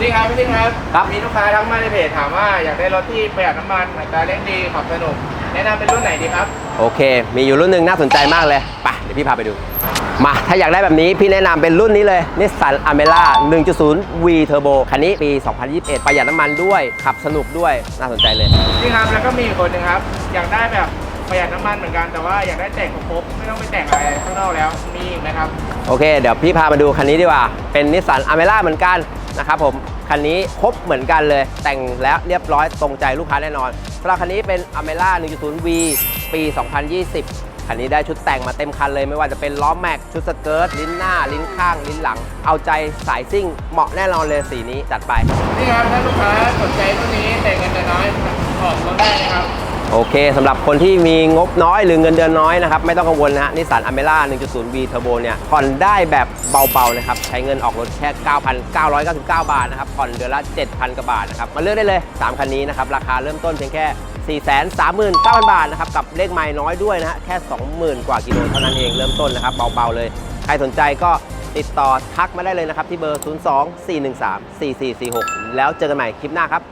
พี่ครับพี่ครับ ครับมีลูกค้าทั้งมาในเพจถามว่าอยากได้รถที่ประหยัดน้ำมันอัตราเร่งดีขับสนุก แนะนำเป็นรุ่นไหนดีครับ โอเค มีอยู่รุ่นหนึ่งน่าสนใจมากเลยไปเดี๋ยวพี่พาไปดู มา ถ้าอยากได้แบบนี้พี่แนะนำเป็นรุ่นนี้เลย Nissan Almera 1.0 V Turbo คันนี้ปี 2021 ประหยัดน้ำมันด้วย ขับสนุกด้วยน่าสนใจเลยพี่ครับ แล้วก็มีอีกคนหนึ่งครับ อยากได้แบบประหยัดน้ำมันเหมือนกันแต่ว่าอยากได้แต่งครบๆไม่ต้องไปแต่งอะไรข้างนอกแล้วมีอีกไหมครับ โอเค เดี๋ยวพี่พามาดูคันนี้ดีกว่า เป็นนิสสันอเมร่าเหมือนกัน นะครับผม คันนี้ครบเหมือนกันเลย แต่งแล้วเรียบร้อยตรงใจลูกค้าแน่นอนสำหรับคันนี้เป็นอเมร่า 1.0V ปี 2020 คันนี้ได้ชุดแต่งมาเต็มคันเลย ไม่ว่าจะเป็นล้อแม็ก ชุดสเกิร์ต ลิ้นหน้า ลิ้นข้าง ลิ้นหลัง เอาใจสายซิ่ง เหมาะแน่นอนเลยสีนี้จัดไป นี่ครับถ้าลูกค้าสนใจรุ่นนี้แต่งกันจะน้อยขอ โอเคสำหรับคนที่มีงบน้อยหรือเงินเดือนน้อยนะครับ ไม่ต้องกังวลนะฮะนิสสันอเมร่า 1.0V Turbo เนี่ยผ่อนได้แบบเบาๆนะครับ ใช้เงินออกรถแค่ 9,999 บาทนะครับ ผ่อนเดือนละ 7,000 กว่าบาทนะครับ มาเลือกได้เลย 3 คันนี้นะครับ ราคาเริ่มต้นเพียงแค่ 439,000 บาทนะครับ กับเลขไม้น้อยด้วยนะฮะแค่ 20,000 กว่ากิโลเท่านั้นเองเริ่มต้นนะครับเบาๆเลย ใครสนใจก็ติดต่อทักมาได้เลยนะครับที่เบอร์ 02 413 4446 แล้วเจอกันใหม่คลิปหน้าครับ